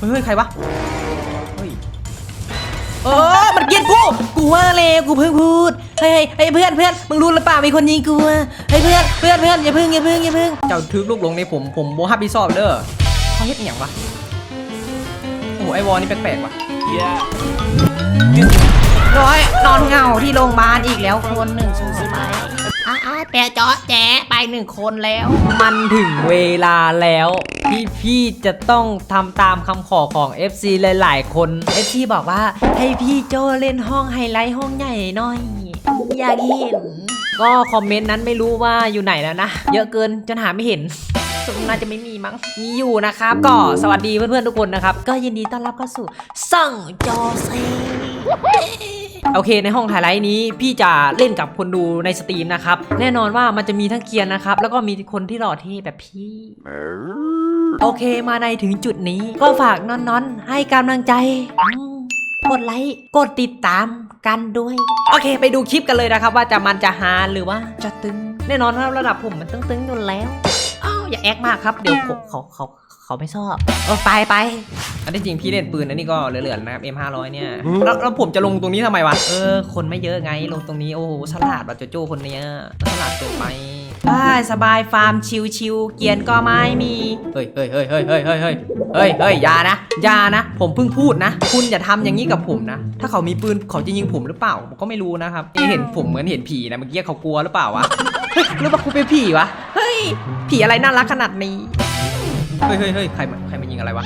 เฮ้ยใครวะ เฮ้ย เออมันเกลียดกู กูว่าเลยกูเพิ่งพูด เฮ้ยเฮ้ยเพื่อนเพื่อนมึงรู้หรือเปล่ามีคนยิงกูอะเฮ้ยเพื่อนเพื่อนเพื่อนอย่าพึ่งอย่าพึ่งอย่าพึ่งเจ้าทึกลูกหลงในผมผมโมฮับบิซอบเด้อเขาเฮ็ดอหย่างวะ โอ้โหไอวอลนี่แปลกๆว่ะ ร้อยนอนเหงาที่โรงพยาบาลอีกแล้วคนหนึ่งสู้ไปอะ อะแปะเจาะแจ๊ไปหนึ่งคนแล้ว มันถึงเวลาแล้วที่พี่จะต้องทำตามคำขอของ FC หลาย ๆ คน FC บอกว่าให้พี่โจเล่นห้องไฮไลท์ห้องใหญ่หน่อย อยากเห็น ก็คอมเมนต์นั้นไม่รู้ว่าอยู่ไหนแล้วนะ เยอะเกินจนหาไม่เห็นน่าจะไม่มีมั้ง มีอยู่นะครับ ก็สวัสดีเพื่อน ๆ ทุกคนนะครับ ก็ยินดีต้อนรับเข้าสู่สั่งจอเซ โอเค ในห้องไฮไลท์นี้พี่จะเล่นกับคนดูในสตรีมนะครับ แน่นอนว่ามันจะมีทั้งเกียร์นะครับ แล้วก็มีคนที่หล่อเท่แบบพี่ โอเคมาในถึงจุดนี้ก็ฝากน้อนๆ ให้กำลังใจ กดไลค์ กดติดตามกันด้วย โอเค ไปดูคลิปกันเลยนะครับ ว่าจะมันจะฮาหรือว่าจะตึง แน่นอนว่าระดับผมมันตึงๆอยู่แล้วอ้าวอย่าแอคมากครับ เดี๋ยวเขาเขาเขา เขาไม่ชอบเออไปไปอันที่จริงพี่เล่นปืนอันนี้ก็เหลือๆนะครับ M500 เนี่ยแล้วแล้วผมจะลงตรงนี้ทำไมวะเออคนไม่เยอะไงลงตรงนี้โอ้โหฉลาดว่ะโจโจ้คนเนี้ยฉลาดเกินไปได้สบายฟาร์มชิวๆเกียนก็ไม่มีเฮ้ยเฮ้ยเฮ้ยเฮ้ยเฮ้ยเฮ้ยเฮ้ยเฮ้ยเฮ้ยอย่านะอย่านะ ผมเพิ่งพูดนะ คุณอย่าทำอย่างนี้กับผมนะ ถ้าเขามีปืนเขาจะยิงผมหรือเปล่าผมก็ไม่รู้นะครับนี่เห็นผมเหมือนเห็นผีนะเมื่อกี้เขากลัวหรือเปล่าวะเฮ้ยหรือว่ากูเป็นผีวะเฮ้ยผีอะไรน่ารักขนาดนี้ เฮ้ยเฮ้ยเฮ้ยใครมาใครมายิงอะไรวะ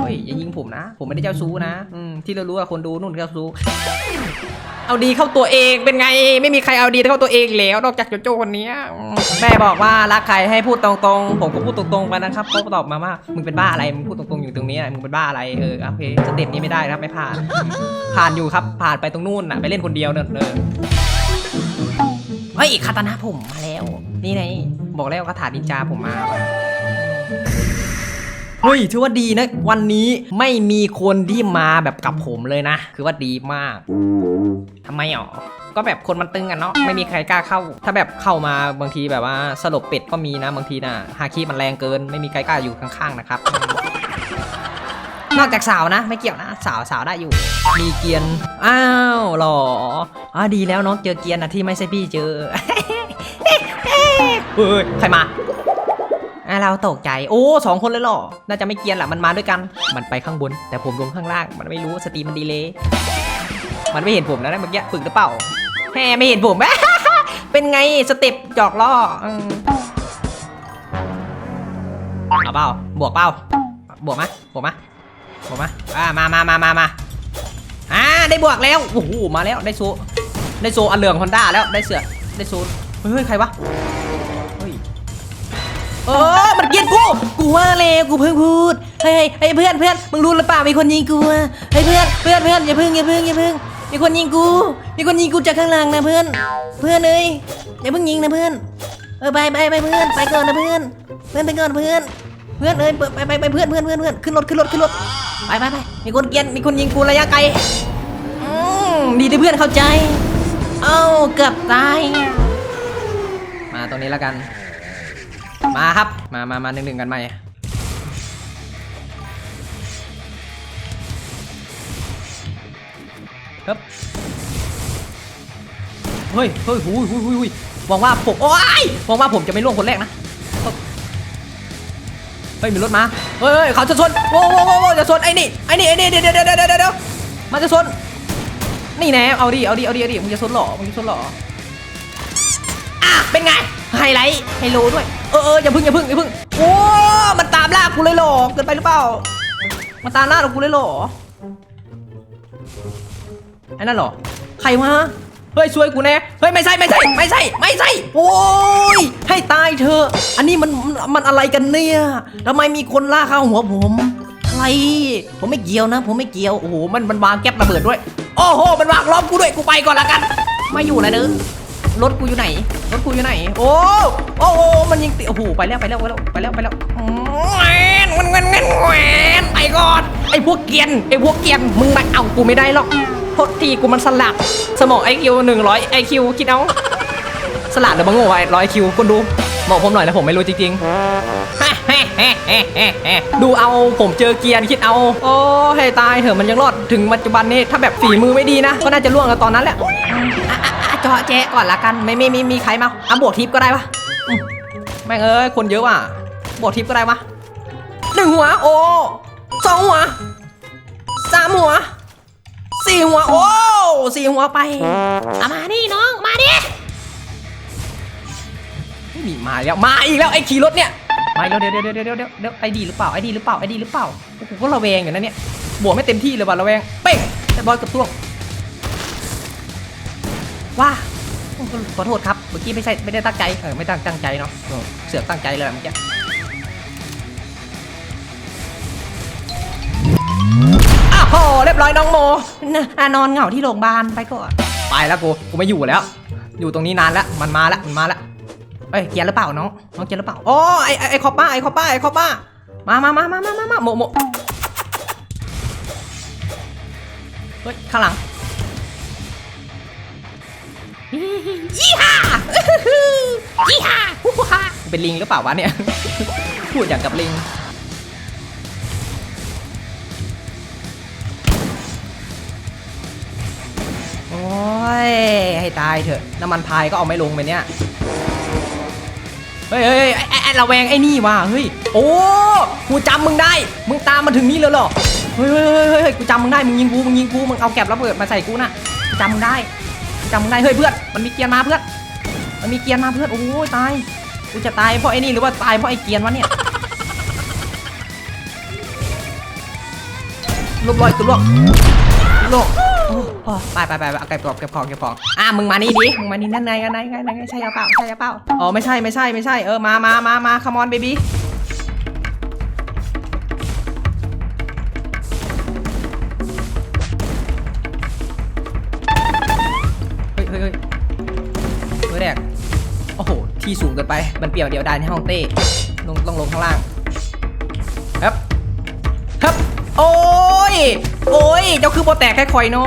เฮ้ยอย่ายิงผมนะ ผมไม่ได้เจ้าชู้นะอืมที่เรารู้ว่าคนดูนู่นเจ้าชู้ เอาดีเข้าตัวเองเป็นไง ไม่มีใครเอาดีเข้าตัวเองแล้ว นอกจากโจโจ้คนเนี้ยอืมแม่บอกว่ารักใครให้พูดตรงๆ ผมก็พูดตรงๆไปนะครับเขาก็ตอบมาว่ามึงเป็นบ้าอะไรมึงพูดตรงๆอยู่ตรงนี้อะมึงเป็นบ้าอะไรเออโอเคสเต็ปนี้ไม่ได้นะครับไม่ผ่าน ผ่านอยู่ครับ ผ่านไปตรงนู่นน่ะไปเล่นคนเดียวเนอะเออเฮ้ยคาตานะผมมาแล้ว นี่ไงบอกแล้วคาถาดินจาผมมา เฮ้ยถือว่าดีนะ วันนี้ไม่มีคนที่มาแบบกับผมเลยนะ คือว่าดีมากทำไมอ๋อก็แบบคนมันตึงกันเนาะไม่มีใครกล้าเข้า ถ้าแบบเข้ามาบางทีแบบว่าสลบเป็ดก็มีนะบางทีนะฮาคิมันแรงเกิน ไม่มีใครกล้าอยู่ข้างๆนะครับ นอกจากสาวนะ ไม่เกี่ยวนะสาวสาวได้อยู่ มีเกียนอ้าวหรออ่าดีแล้วน้องเจอเกียนนะที่ไม่ใช่พี่เจอเฮ้ยใครมา อะเราตกใจ โอ้สองคนเลยเหรอ น่าจะไม่เกียนแหละมันมาด้วยกัน มันไปข้างบน แต่ผมลงข้างล่าง มันไม่รู้สตรีมมันดีเลย มันไม่เห็นผมนะเมื่อกี้ฝึกหรือเปล่าแฮ่ไม่เห็นผม เป็นไงสเต็ปจอกล่อเอาเปล่าบวกเปล่าบวกมะบวกมะบวกมะอ่ามามามามามาอ่าได้บวกแล้วโอ้โหมาแล้วได้โซได้โซอันเหลืองฮอนด้าแล้วได้เสือได้โซเฮ้ยใครวะ เออมันเกลียดกู กูว่าเลยกูเพิ่งพูด เฮ้ยเฮ้ยเพื่อนเพื่อนมึงรู้หรือเปล่ามีคนยิงกูอะเฮ้ยเพื่อนเพื่อนเพื่อนอย่าเพิ่งอย่าเพิ่งอย่าเพิ่ง มีคนยิงกู มีคนยิงกูจากข้างหลังนะเพื่อน เพื่อนเอ้ยอย่าเพิ่งยิงนะเพื่อน เออไปไปไปเพื่อนไปก่อนนะเพื่อน เพื่อนไปก่อนเพื่อน เพื่อนเอ้ยไปไปไปเพื่อนเพื่อนเพื่อนเพื่อนขึ้นรถขึ้นรถขึ้นรถ ไปไปไปมีคนเกลียดมีคนยิงกูระยะไกลอืมดีที่เพื่อนเข้าใจ เอ้าเกือบตาย มาตรงนี้แล้วกัน มาครับ มามามาหนึ่งหนึ่งกันใหม่ ครับ เฮ้ยเฮ้ยหุยหุยหุยหุยหวังว่าผม โอ้ยหวังว่าผมจะไม่ล่วงคนแรกนะ เฮ้ย มีรถมา เฮ้ยเขาจะชนโว้โว้โว้โวจะชนไอ้นี่ ไอ้นี่ ไอ้นี่ เดี๋ยวเดี๋ยวเดี๋ยวเดี๋ยวมันจะชน นี่แน่เอาดิ เอาดิ เอาดิ เอาดิ มึงจะชนหรอ มึงจะชนหรอ อะ เป็นไง ไฮไลท์ไฮโลด้วย เออเอออย่าพึ่งอย่าพึ่งอย่าพึ่งโอ้มันตามล่ากูเลยเหรอเกินไปหรือเปล่ามันตามล่ากูเลยเหรอไอ้นั่นเหรอใครวะเฮ้ยช่วยกูแน่เฮ้ยไม่ใช่ไม่ใช่ไม่ใช่ไม่ใช่โอ้ยให้ตายเถออันนี้มันมันอะไรกันเนี่ยทำไมมีคนล่าเข้าหัวผมอะไรผมไม่เกี่ยวนะ ผมไม่เกี่ยวโอ้โหมันมันวางแก๊ประเบิดด้วย โอ้โหมันวางล้อมกูด้วยกูไปก่อนละกันไม่อยู่แล้วเด้อ รถกูอยู่ไหน รถกูอยู่ไหน โอ้โอ้โอ้มันยิงติโอ้โหไปแล้วไปแล้วไปแล้วไปแล้วไปแล้วแหวนแหวนแหวนแหวนไปก่อนไอ้พวกเกียนไอ้พวกเกียนมึงมาเอากูไม่ได้หรอกโทษทีกูมันสลับสมองไอคิวหนึ่งร้อยไอคิวคิดเอาสลัดหรือบังโง่ไว้ร้อยคิวคนดูบอกผมหน่อยนะผมไม่รู้จริงๆดูเอาผมเจอเกียร์คิดเอา โอ้ให้ตายเถอะมันยังรอดถึงปัจจุบันนี้ถ้าแบบฝีมือไม่ดีนะ ก็น่าจะล่วงกันตอนนั้นแหละ เจาะแจ๊ก่อนละกันไม่ไม่ไม่มีใครมาอะบวกทิปก็ได้ปะแม่งเอ้ยคนเยอะว่ะบวกทิปก็ได้ปะหนึ่งหัวโอ้สองหัวสามหัวสี่หัวโอ้สี่หัวไปเอามานี่น้องมาดิไม่มีมาแล้วมาอีกแล้วไอ้ขี่รถเนี่ยมาแล้วเดี๋ยวเดี๋ยวเดี๋ยวเดี๋ยวเดี๋ยวไอดีหรือเปล่าไอดีหรือเปล่าไอดีหรือเปล่าโอ้โหก็ระแวงอยู่นะเนี่ยบวกไม่เต็มที่เลยว่ะระแวงเป๊กแต่บอยกับตัว ว้าขอโทษครับ เมื่อกี้ไม่ใช่ไม่ได้ตั้งใจ เออไม่ตั้งตั้งใจเนาะเออเสือกตั้งใจเลยเมื่อกี้อ้าวโหเรียบร้อยน้องโมนะอะนอนเหงาที่โรงพยาบาลไปก่อน ไปแล้วกูกูไม่อยู่แล้ว อยู่ตรงนี้นานแล้วมันมาแล้วมันมาแล้วเอ้ยเกียร์หรือเปล่าน้องน้องเกียร์หรือเปล่าโอ้ไอไอ้ไอคอป้าไอคอป้าไอคอป้ามามามามามามามาโมโมเฮ้ยข้างหลัง ยี่ห้ายี่ห้าฮู้ฮ่าเป็นลิงหรือเปล่าวะเนี่ย พูดอย่างกับลิง โอ้ย ให้ตายเถอะ น้ำมันพายก็เอาไม่ลงไปเนี่ยเฮ้ยเฮ้ยไอ้ไอ้ระแวงไอ้นี่ว่ะเฮ้ย โอ้ กูจำมึงได้ มึงตามมาถึงนี่เลยเหรอเฮ้ยเฮ้ยเฮ้ยเฮ้ยเฮ้ยกูจำมึงได้ มึงยิงกู มึงยิงกู มึงเอาแก็บระเบิดมาใส่กูน่ะจำมึงได้ จำมึงได้เฮ้ยเพื่อนมันมีเกียร์มาเพื่อนมันมีเกียร์มาเพื่อนโอ้ยตายกูจะตายเพราะไอ้นี่หรือว่าตายเพราะไอ้เกียร์วะเนี่ยลบลอยตัวลวกลวกไปไปไปเอาเก็บของเก็บของเก็บของอะมึงมานี่ดิมึงมานี่นั่นไงกันไหนไงไหนไงใช่เอาเปล่าใช่เอาเปล่าอ๋อไม่ใช่ไม่ใช่ไม่ใช่เออมามามามา come on baby เที่สูงเกินไป มันเปี่ยวเดียวดายในห้องเต้ลงต้องลงข้างล่างครับครับ โอ้ย โอ้ย เจ้าคือโปแตกแค่คอยเนา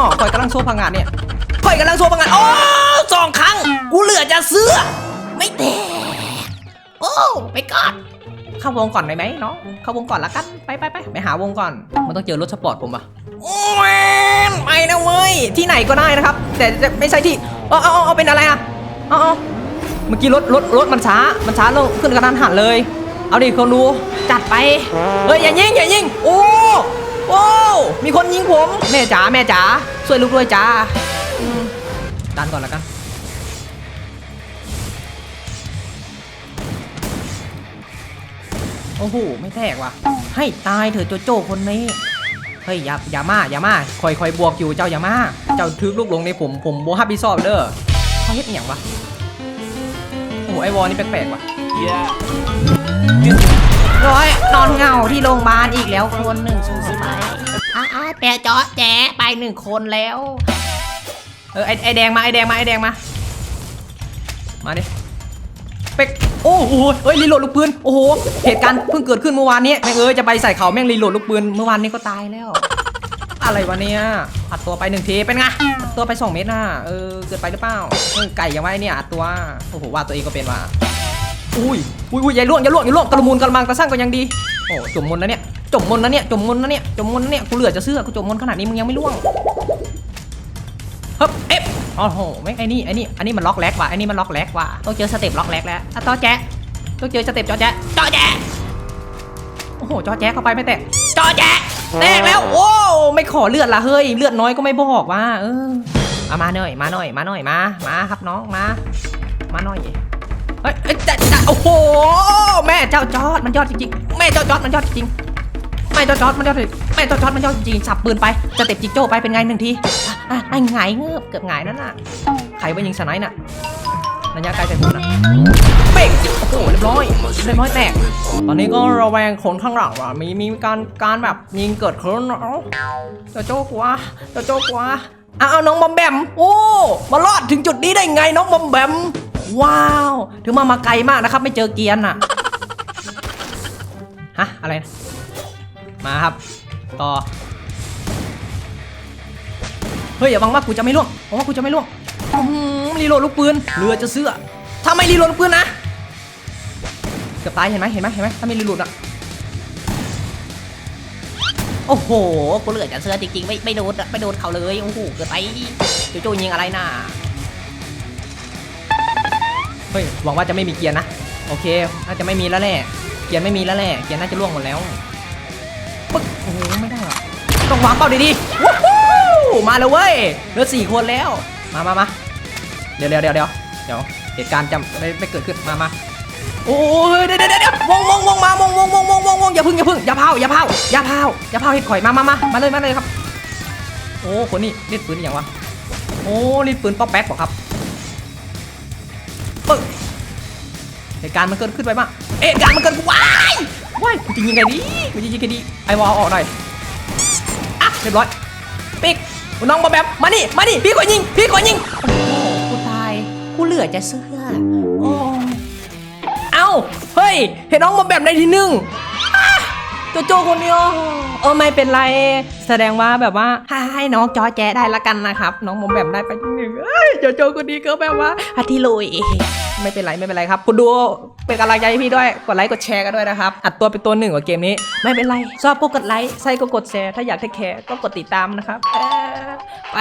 ะคอยกำลังโซ่พังงานเนี่ยคอยกำลังโซ่พังงานโอ้สองครั้ง กูเหลือจะเสื้อ ไม่แตก โอ้ไปก่อนเข้าวงก่อนได้ไหมเนาะเข้าวงก่อนละกัน ไปไปไปไปหาวงก่อน มันต้องเจอรถสปอร์ตผมปะไปนะเว้ย ที่ไหนก็ได้นะครับ แต่จะไม่ใช่ที่เอาเอาเอาเอาเป็นอะไรอะเอาเอา เมื่อกี้รถรถรถมันช้า มันช้าลงขึ้นกระดานหันเลย เอาดิคนดูจัดไป เฮ้ยอย่ายิงอย่ายิง โอ้โอ้มีคนยิงผม แม่จ๋าแม่จ๋าช่วยลูกด้วยจ้าดันก่อนละกันโอ้โหไม่แตกว่ะ ให้ตายเถอะโจโจ้คนนี้เฮ้ยอย่าอย่ามาอย่ามาคอยคอยบวกอยู่เจ้าอย่ามาเจ้าทึกลูกหลงในผมผมโบฮับบิซอบเด้อเขาเฮ็ดอย่างวะ หไอวอลนี่แปลกๆว่ะร้อยนอนเหงาที่โรงพยาบาลอีกแล้วคนหนึ่งสู้ไปอะอะแปะเจาะแจ๊ไปหนึ่งคนแล้ว เออไอไอแดงมาไอแดงมาไอแดงมา มาดิเป็กโอ้โหเฮ้ยรีโหลดลูกปืนโอ้โหเหตุการณ์เพิ่งเกิดขึ้นเมื่อวานนี้แม่งเอ้ยจะไปใส่เขาแม่งรีโหลดลูกปืนเมื่อวานนี้ก็ตายแล้ว อะไรวะเนี่ยอัดตัวไปหนึ่งทีเป็นไงอัดตัวไปสองเมตรน่ะเออเกิดไปหรือเปล่าเออไก่ยังไงเนี่ยอัดตัวโอ้โหว่าตัวเองก็เป็นว่ะอุ้ยอุ้ยอุ้ยอย่าล่วงอย่าล่วงอย่าล่วงกระมูลกระมังกระสั่งก็ยังดีโอ้จมมนนะเนี่ยจมมนนะเนี่ยจมมนนะเนี่ยจมมนนะเนี่ยกูเหลือจะเสื้อกูจมมนขนาดนี้มึงยังไม่ล่วงฮึบเอ๊ะโอ้โหแม่งไอ้นี่ไอ้นี่อันนี้มันล็อกแลกว่ะไอ้นี่มันล็อกแลกว่ะต้องเจอสเต็ปล็อกแลกแล้วอะจอแจ๊ต้องเจอสเต็ปจอแจ๊ะจอแจ๊ อ้โหจอแจ๊ะเข้าไปไม่แตกจอแจ๊ะแตกแล้วโอ้ไม่ขอเลือดละเฮ้ยเลือดน้อยก็ไม่บอกว่า เออเอามาหน่อยมาหน่อยมาหน่อยมามาครับน้องมา มาหน่อยเฮ้ยเอ้ยจะจะโอ้โหแม่เจ้าจอดมันยอดจริงๆแม่เจ้าจอดมันยอดจริงๆแม่เจ้าจอดมันยอดจริงแม่เจ้าจอดมันยอดจริงๆสับปืนไปสเต็ปจิกโจ้ไปเป็นไงหนึ่งทีอะไอ้หงายเงือบเกือบหงายนั่นน่ะใครไปยิงสไนป์น่ะ ระยะไกลใส่ผมนะเป๊กโอ้โหเรียบร้อยเรียบร้อยแตก ตอนนี้ก็ระแวงคนข้างหลังว่ะมีมีการการแบบยิงเกิดขึ้นเอ้าเจ้าโจ้กว่าเจ้าโจ้กว่าอ้าวน้องบอมแบม โอ้ มารอดถึงจุดนี้ได้ไงน้องบอมแบม ว้าว ถึงมามาไกลมากนะครับ ไม่เจอเกียร์น่ะ ฮะ อะไรนะ มาครับ ต่อ เฮ้ยอย่าบังว่ากูจะไม่ล่วงหวังว่ากูจะไม่ล่วงอื รีโหลดลูกปืนเรือจะเสื้อถ้าไม่รีโหลดลูกปืนนะเกือบตายเห็นไหมเห็นไหมเห็นไหมถ้าไม่ลีโหลดอะโอ้โหกูเหลือจะเสื้อจริงๆไม่ไม่โดนไม่โดนเขาเลยโอ้โหเกิดไปโจโจยิงอะไรน่ะเฮ้ยหวังว่าจะไม่มีเกียร์นะโอเคน่าจะไม่มีแล้วแหละเกียร์ไม่มีแล้วแหละเกียร์น่าจะล่วงหมดแล้วปึ๊กโอ้โหไม่ได้อต้องวางเป้าดีๆว้าวมาเลยเว้ยเหลือสี่คนแล้ว มามามา เดี๋ยวเดี๋ยวเดี๋ยวเดี๋ยวเดี๋ยวเหตุการณ์จะไม่ไม่เกิดขึ้นมามาโอ้ยเดี๋ยวเดี๋ยวเดี๋ยววงวงวงมาวงวงวงวงวงวงอย่าพึ่งอย่าพึ่งอย่าเผาอย่าเผาอย่าเผาอย่าเผาเห็ดข่อยมามามามาเลยมาเลยครับ โอ้คนนี้เล่นปืนอย่างวะโอ้เล่นปืนป๊อกแป๊กบอกครับปึ๊กเหตุการณ์มันเกิดขึ้นไปมากเหตุการณ์มันเกิดว้ายว้ายกูจะยิงไงดีกูจะยิงไงดีไอวอลออกหน่อยอะเรียบร้อยปิกน้องบอแบมมานี่มานี่พี่ขอยิงพี่ขอยิง กูเหลือจะเสื้อโอ้เอ้า เฮ้ย เห็นน้องบอมแบมในที่หนึ่งโจโจคนเดียวเออไม่เป็นไร แสดงว่าแบบว่าให้น้องจอแจได้ละกันนะครับ น้องบอมแบมได้ไปที่หนึ่งโจโจคนนี้ก็แบบว่าฮัตที่ลุยไม่เป็นไรไม่เป็นไรครับคุณดูเป็นกำลังใจให้พี่ด้วยกดไลค์กดแชร์กันด้วยนะครับ อัดตัวเป็นตัวหนึ่งของเกมนี้ ไม่เป็นไรชอบก็กดไลค์ใช่ก็กดแชร์ถ้าอยากแคร์ก็กดติดตามนะครับไป